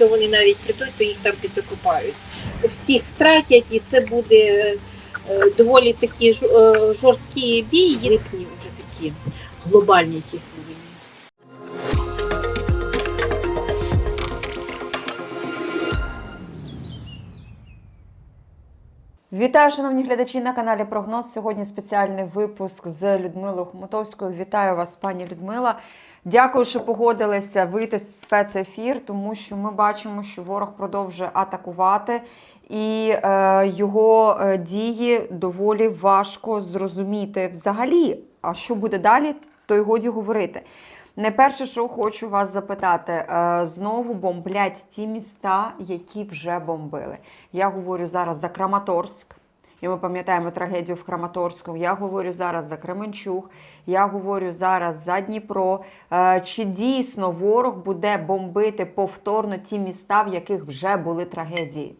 якщо вони навіть прийдуть, то їх там підзакопають. Всіх стратять, і це буде е, доволі такі е, жорсткі бій, рипні вже такі глобальні якісь війни. Вітаю, шановні глядачі на каналі Прогноз. Сьогодні спеціальний випуск з Людмилою Хомутовською. Вітаю вас, пані Людмила. Дякую, що погодилися вийти з спецефір, тому що ми бачимо, що ворог продовжує атакувати, і е, його е, дії доволі важко зрозуміти взагалі. А що буде далі, то й годі говорити. Найперше, що хочу вас запитати, е, знову бомблять ті міста, які вже бомбили. Я говорю зараз за Краматорськ. І ми пам'ятаємо трагедію в Краматорську. Я говорю зараз за Кременчуг, я говорю зараз за Дніпро. Е, Чи дійсно ворог буде бомбити повторно ті міста, в яких вже були трагедії?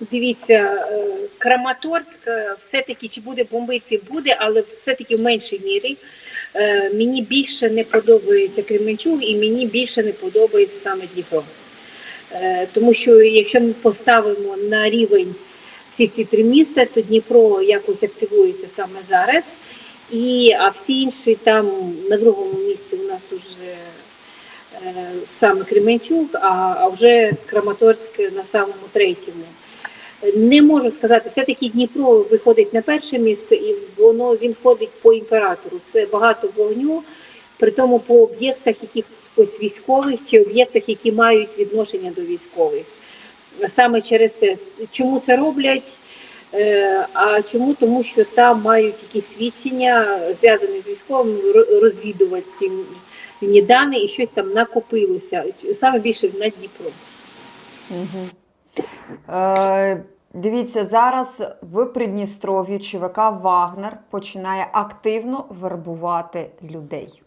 Дивіться, е, Краматорськ е, все-таки чи буде бомбити, буде, але все-таки в меншій мірі. Е, Мені більше не подобається Кременчуг і мені більше не подобається саме Дніпро. Тому що якщо ми поставимо на рівень всі ці три міста, то Дніпро якось активується саме зараз. І, а всі інші там на другому місці у нас вже саме Кременчук, а вже Краматорськ на самому третьому. Не можу сказати, все-таки Дніпро виходить на перше місце, і воно він ходить по імператору. Це багато вогню, при тому по об'єктах якихось військових чи об'єктах, які мають відношення до військових. Саме через це. Чому це роблять? Е, А чому? Тому що там мають якісь свідчення, зв'язані з військовим, ро- розвідувальні дані, і щось там накопилося. Саме більше на Дніпро. Угу. Е, дивіться, зараз в Придністров'ї ЧВК Вагнер починає активно вербувати людей.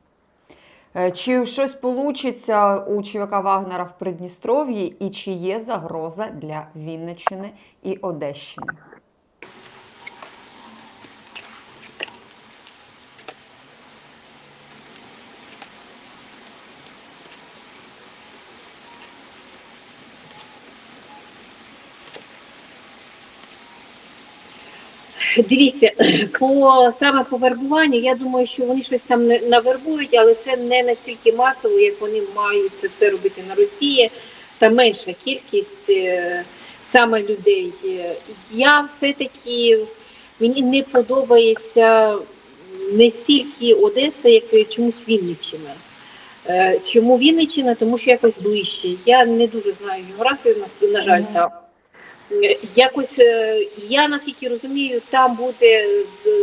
Е, Чи щось получиться у ЧВК Вагнера в Придністров'ї і чи є загроза для Вінниччини і Одещини? Дивіться, по саме по вербуванню, я думаю, що вони щось там не- навербують, але це не настільки масово, як вони мають це все робити на Росії. Там менша кількість е, саме людей. Я все-таки мені не подобається не стільки Одеса, як чомусь Вінниччина. Е, Чому Вінниччина? Тому що якось ближче. Я не дуже знаю географію, на- на жаль, там. Якось е, я наскільки розумію, там буде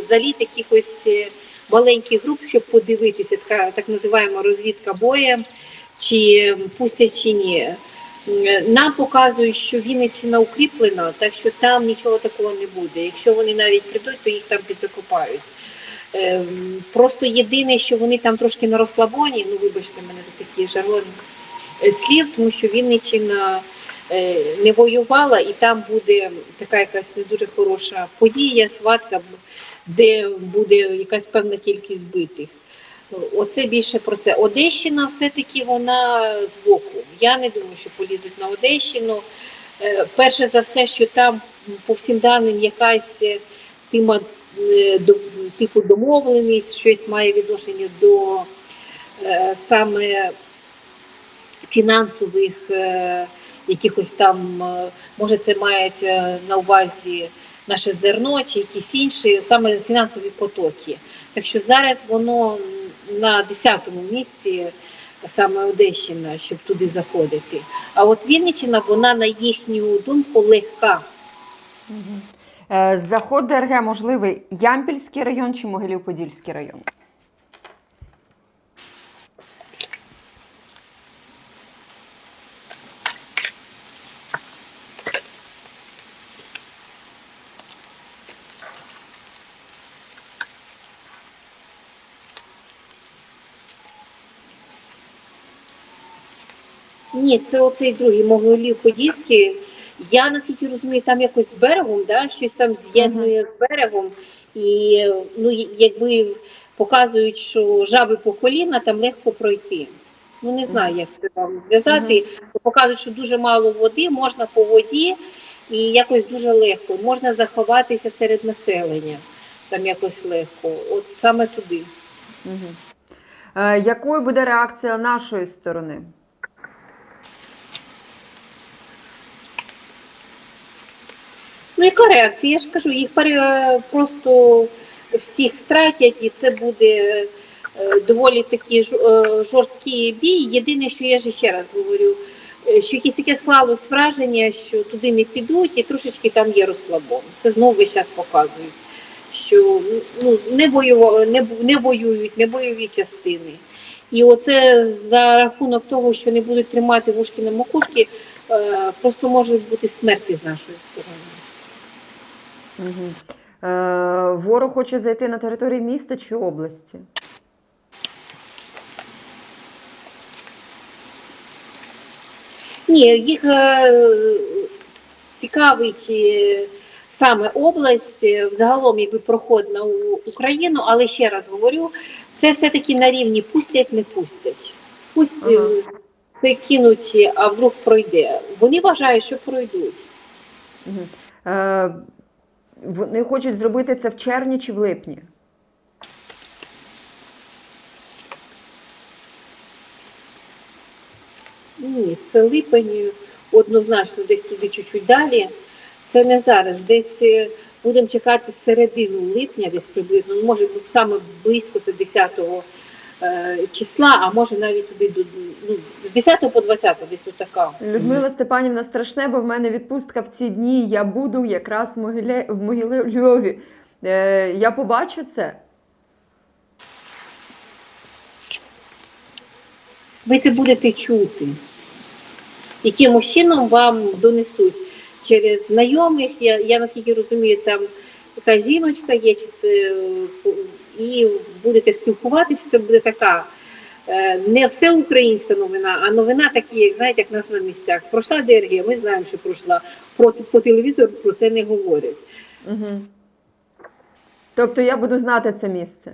заліт якихось е, маленьких груп, щоб подивитися, така так називаємо розвідка боєм, чи пустять чи ні. Е, Нам показують, що Вінниччина укріплена, так що там нічого такого не буде. Якщо вони навіть прийдуть, то їх там підзакопають. Просто єдине, що вони там трошки на розслабоні, ну вибачте мене за такі жаргон слів, тому що Вінниччина не воювала, і там буде така якась не дуже хороша подія, сватка, де буде якась певна кількість вбитих. Оце більше про це. Одещина все-таки вона збоку. Я не думаю, що полізуть на Одещину. Е, Перше за все, що там по всім даним якась е, тима, е, типу домовленість, щось має відношення до е, саме фінансових е, якихось там, е, може, це мається на увазі наше зерно чи якісь інші, саме фінансові потоки. Так що зараз воно на 10-му місці, саме Одещина, щоб туди заходити. А от Вінниччина, вона на їхню думку легка. Е, Заход ДРГ можливий Ямпільський район чи Могилів-Подільський район? Ні, це оцей другий Могилів Подільський. Я наскільки розумію, там якось з берегом, да, щось там з'єднує з берегом, і ну, якби показують, що жаби по коліна, там легко пройти. Ну не знаю, як це там зв'язати. Показують, що дуже мало води, можна по воді і якось дуже легко. Можна заховатися серед населення, там якось легко. От саме туди. Угу. Е, якою буде реакція нашої сторони? Ну, яка реакція? Я ж кажу, їх просто всіх стратять, і це буде е, доволі такий ж- е, жорсткий бій. Єдине, що я ж ще раз говорю, е, що якесь таке склалось враження, що туди не підуть, і трошечки там є розслабон. Це знову весь час показують, що ну, не, воюва, не, не воюють, не бойові частини. І оце за рахунок того, що не будуть тримати вушки на макушки, е, просто можуть бути смерті з нашої сторони. Угу. Е, ворог хоче зайти на територію міста чи області? Ні, їх е, цікавить е, саме область, е, взагалом якби проход на У- Україну, але ще раз говорю, це все-таки на рівні пустять, не пустять. Пусть Ага. це кинуть, а вдруг пройде. Вони вважають, що пройдуть. Угу. Е, вони хочуть зробити це в червні чи в липні? Ні, це липень однозначно десь туди чуть-чуть далі. Це не зараз. Десь е, будемо чекати середину липня, десь приблизно. Ну, Може саме близько це 10 е, числа, а може навіть туди до ну, з 10 по 20, десь отака. Людмила Степанівна, страшне, бо в мене відпустка в ці дні. Я буду якраз в Могиле, в Могилеві. Е, я побачу це. Ви це будете чути. Якимось чином вам донесуть через знайомих. Я, я наскільки розумію, там така жіночка є, чи це е, і будете спілкуватися. Це буде така е, не всеукраїнська новина, а новина такі, як знаєте, як нас на місцях. Пройшла ДРГ, ми знаємо, що пройшла. Про, по телевізору про це не говорять. Угу. Тобто я буду знати це місце.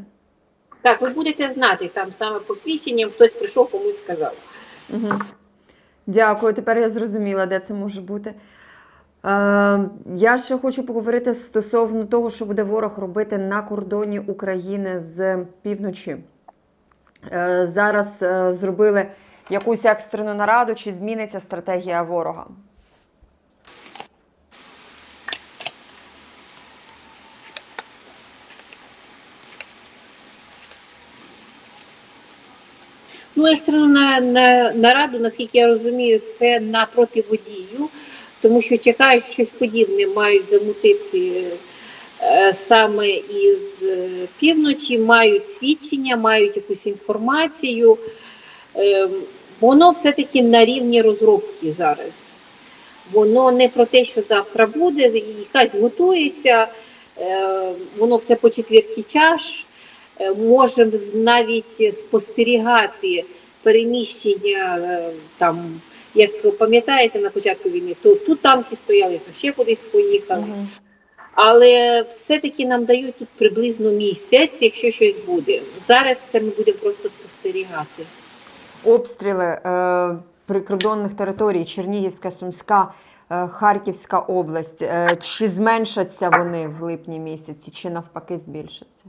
Так, ви будете знати там саме посвідченням, хтось прийшов, комусь сказав. Угу. Дякую, тепер я зрозуміла, де це може бути. Е, я ще хочу поговорити стосовно того, що буде ворог робити на кордоні України з півночі. Е, зараз е, зробили якусь екстрену нараду, чи зміниться стратегія ворога? Ну, екстрену на, на, нараду, наскільки я розумію, це на противодію, тому що чекають щось подібне, мають замутити е, саме із е, півночі, мають свідчення, мають якусь інформацію. Е, воно все-таки на рівні розробки зараз. Воно не про те, що завтра буде, якась готується, е, воно все по четвірки чаш. Можемо навіть спостерігати переміщення там, як пам'ятаєте на початку війни, то тут танки стояли, то ще кудись поїхали. Мгм. Але все-таки нам дають тут приблизно місяць, якщо щось буде. Зараз це ми будемо просто спостерігати. Обстріли е, прикордонних територій Чернігівська, Сумська, е, Харківська область. Е, чи зменшаться вони в липні місяці, чи навпаки збільшаться?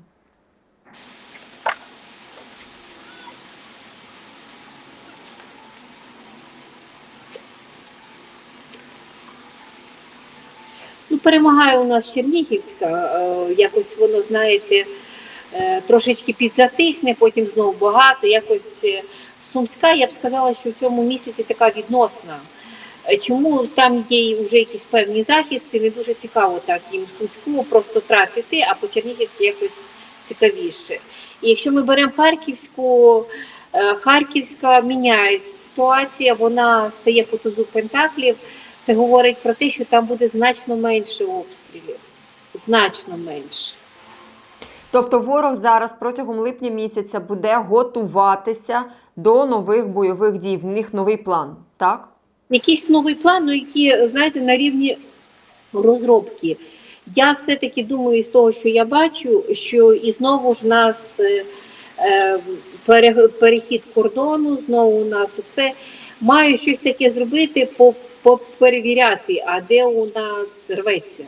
Перемагає у нас Чернігівська, е, якось воно, знаєте, е, трошечки підзатихне, потім знову багато. Якось е, Сумська, я б сказала, що в цьому місяці така відносна. Чому там є вже якісь певні захисти, не дуже цікаво так їм Сумську просто тратити, а по Чернігівській якось цікавіше. І якщо ми беремо Харківську, Харківська міняється ситуація, вона стає по тузу пентаклів. Це говорить про те, що там буде значно менше обстрілів. Значно менше. Тобто ворог зараз протягом липня місяця буде готуватися до нових бойових дій. В них новий план, так? Якийсь новий план, ну які, знаєте, на рівні розробки. Я все-таки думаю, з того, що я бачу, що і знову ж нас е, е, перехід кордону, знову у нас оце маю щось таке зробити, по- поперевіряти, а де у нас рветься.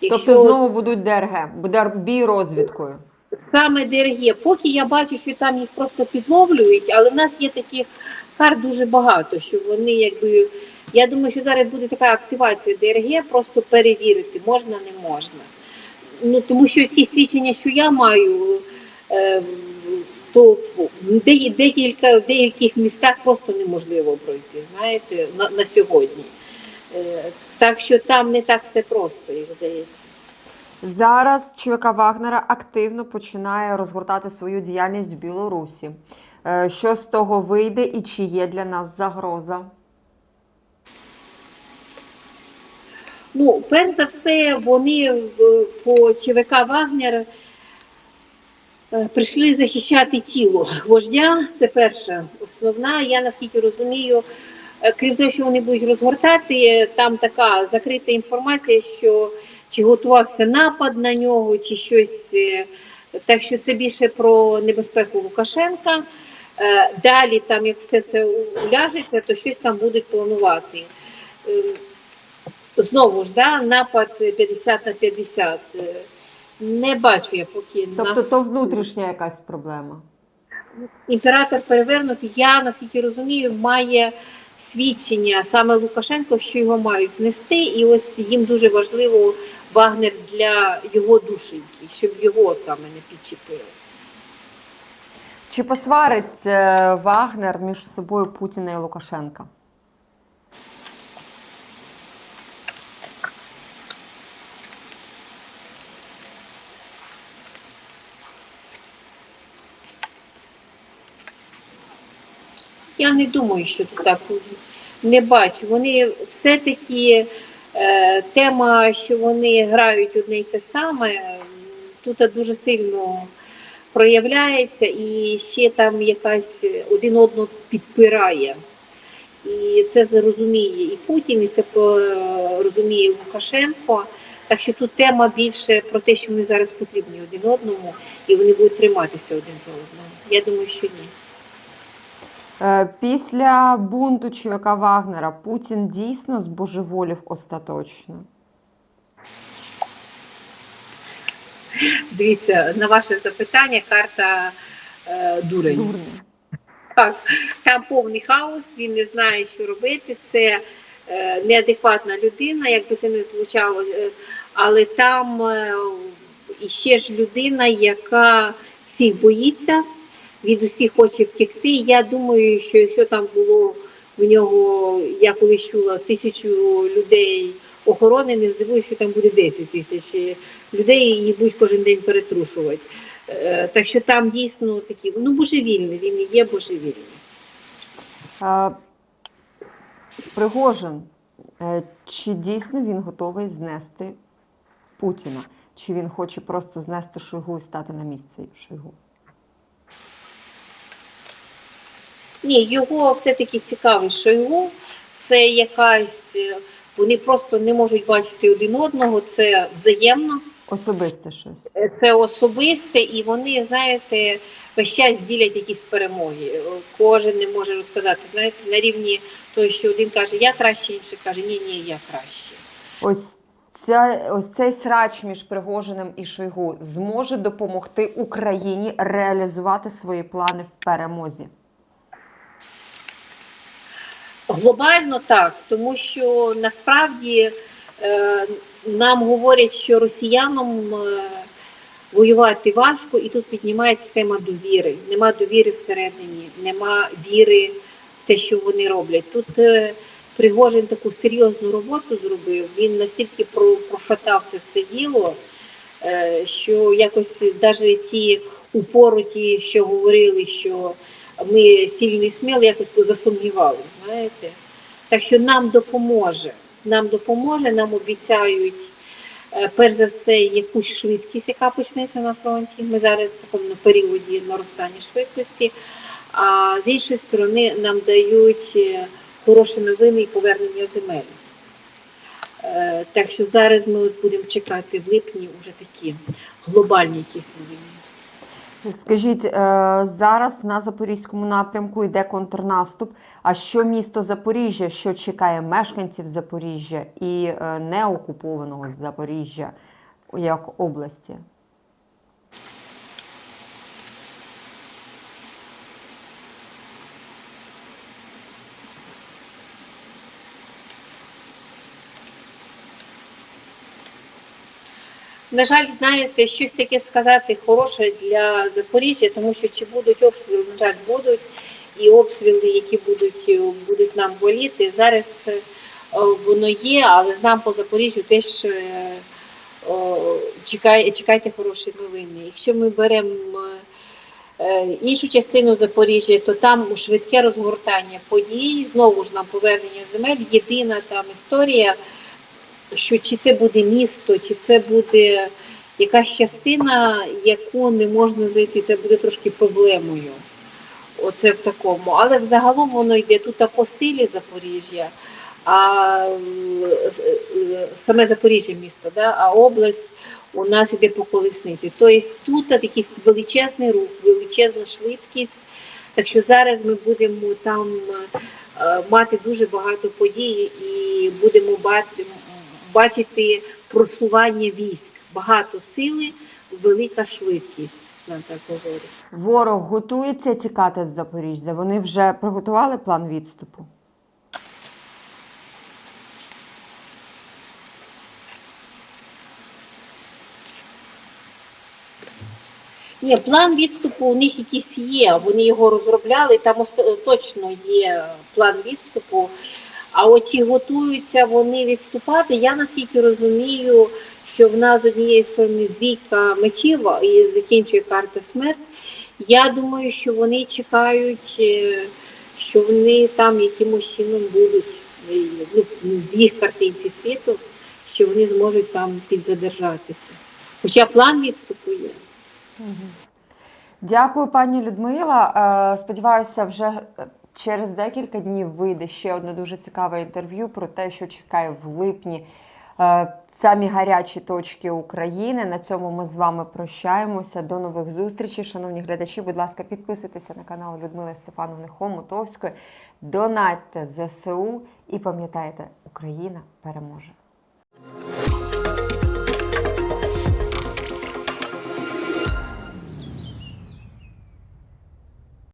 Тобто знову будуть ДРГ, буде бій розвідкою. саме ДРГ, поки я бачу, що там їх просто підловлюють, але в нас є таких карт дуже багато, що вони якби. Я думаю, що зараз буде така активація ДРГ, просто перевірити, можна, не можна. Ну, тому що ті свідчення, що я маю, е, то в декілька, в деяких містах просто неможливо пройти, знаєте, на, на сьогодні. Е, так що там не так все просто, як здається. Зараз ЧВК Вагнера активно починає розгортати свою діяльність в Білорусі. Е, Що з того вийде і чи є для нас загроза? Ну, перш за все, вони по ЧВК Вагнер прийшли захищати тіло вождя. Це перша основна. Я наскільки розумію, е, крім того, що вони будуть розгортати, е, там така закрита інформація, що чи готувався напад на нього, чи щось. е, Так що це більше про небезпеку Лукашенка. Е, Далі, там, як це все уляжеться, то щось там будуть планувати. Е, Знову ж, да, напад 50 на 50. Не бачу я поки Тобто на то внутрішня якась проблема. імператор перевернутий. Я наскільки розумію, має свідчення саме Лукашенко, що його мають знести, і ось їм дуже важливо Вагнер для його душеньки, щоб його саме не підчепили. Чи посварить е, Вагнер між собою Путіна і Лукашенка? Я не думаю, що тут так не бачу. Вони все-таки е, тема, що вони грають одне й те саме, тут дуже сильно проявляється, і ще там якась один одного підпирає. І це зрозуміє і Путін, і це розуміє Лукашенко. Так що тут тема більше про те, що вони зараз потрібні один одному, і вони будуть триматися один за одного. Я думаю, що ні. Е, Після бунту ЧВК Вагнера Путін дійсно збожеволів остаточно. Дивіться, на ваше запитання карта е, дурень. Дурні. Так, там повний хаос, він не знає, що робити. Це е, неадекватна людина, як би це не звучало, е, але там е, іще ж людина, яка всіх боїться, від усіх хоче втекти. Я думаю, що якщо там було в нього, я колись чула, тисячу людей охорони, не здивуюся, що там буде 10 тисяч людей, і їх будуть кожен день перетрушувати. Е, Так що там дійсно такі, ну божевільний, він є божевільний. Е, Пригожин, е, чи дійсно він готовий знести Путіна? Чи він хоче просто знести Шойгу і стати на місце Шойгу? Ні, його все-таки цікавить Шойгу. Це якась, е, вони просто не можуть бачити один одного, це взаємно, Особисте щось. е, це особисте, і вони, знаєте, весь час ділять якісь перемоги. Е, Кожен не може розказати. Знаєте, на рівні того, що один каже, я краще, інший каже, ні, ні, я краще. Ось, ця, ось цей срач між Пригожиним і Шойгу зможе допомогти Україні реалізувати свої плани в перемозі. Глобально так, тому що насправді е, нам говорять, що росіянам е, воювати важко, і тут піднімається тема довіри. Нема довіри всередині, нема віри в те, що вони роблять. Тут е, Пригожин таку серйозну роботу зробив. Він настільки про, прошатав це все діло, е, що якось навіть ті упороті, що говорили, що ми сильний сміл, якось засумнівали, знаєте. Так що нам допоможе. Нам допоможе, нам обіцяють Е, Перш за все, якусь швидкість, яка почнеться на фронті. Ми зараз в такому періоді наростання швидкості. А з іншої сторони, нам дають е, хороші новини і повернення земель. Е, Так що зараз ми будемо чекати в липні вже такі глобальні якісь новини. Скажіть, е, зараз на Запорізькому напрямку йде контрнаступ. А що місто Запоріжжя, що чекає мешканців Запоріжжя і е, неокупованого Запоріжжя як області? На жаль, знаєте, щось таке сказати хороше для Запоріжжя, тому що чи будуть обстріли, на жаль, будуть, і обстріли, які будуть, е, будуть нам боліти. Зараз е, воно є, але з нам по Запоріжжю теж е, чекай, чекайте хороші новини. Якщо ми беремо іншу частину Запоріжжя, то там швидке розгортання подій, знову ж нам повернення земель. Єдина там історія що чи це буде місто, чи це буде якась частина, яку не можна зайти, це буде трошки проблемою. Оце в такому. Але взагалом воно йде тут по силі Запоріжжя, а е, саме Запоріжжя місто, да? а область у нас іде по колесниці. Тобто тут такий величезний рух, величезна швидкість. Так що зараз ми будемо там е, мати дуже багато подій і будемо бати, бачити просування військ. Багато сили, велика швидкість, нам так говорять. Ворог готується тікати з Запоріжжя. Вони вже приготували план відступу. Ні, план відступу у них якийсь є. Вони його розробляли. Там точно є план відступу. А от чи готуються вони відступати? Я наскільки розумію, що в нас з однієї сторони двійка мечів і закінчує карта смерть. Я думаю, що вони чекають, е, що вони там якимось чином будуть е, ну, в їх картинці світу, що вони зможуть там підзадержатися. Хоча план відступу є. Дякую, пані Людмила. Е, Сподіваюся, вже через декілька днів вийде ще одне дуже цікаве інтерв'ю про те, що чекає в липні е, самі гарячі точки України. На цьому ми з вами прощаємося. До нових зустрічей, шановні глядачі. Будь ласка, підписуйтеся на канал Людмили Степановни Хомутовської, донатьте ЗСУ і пам'ятайте, Україна переможе.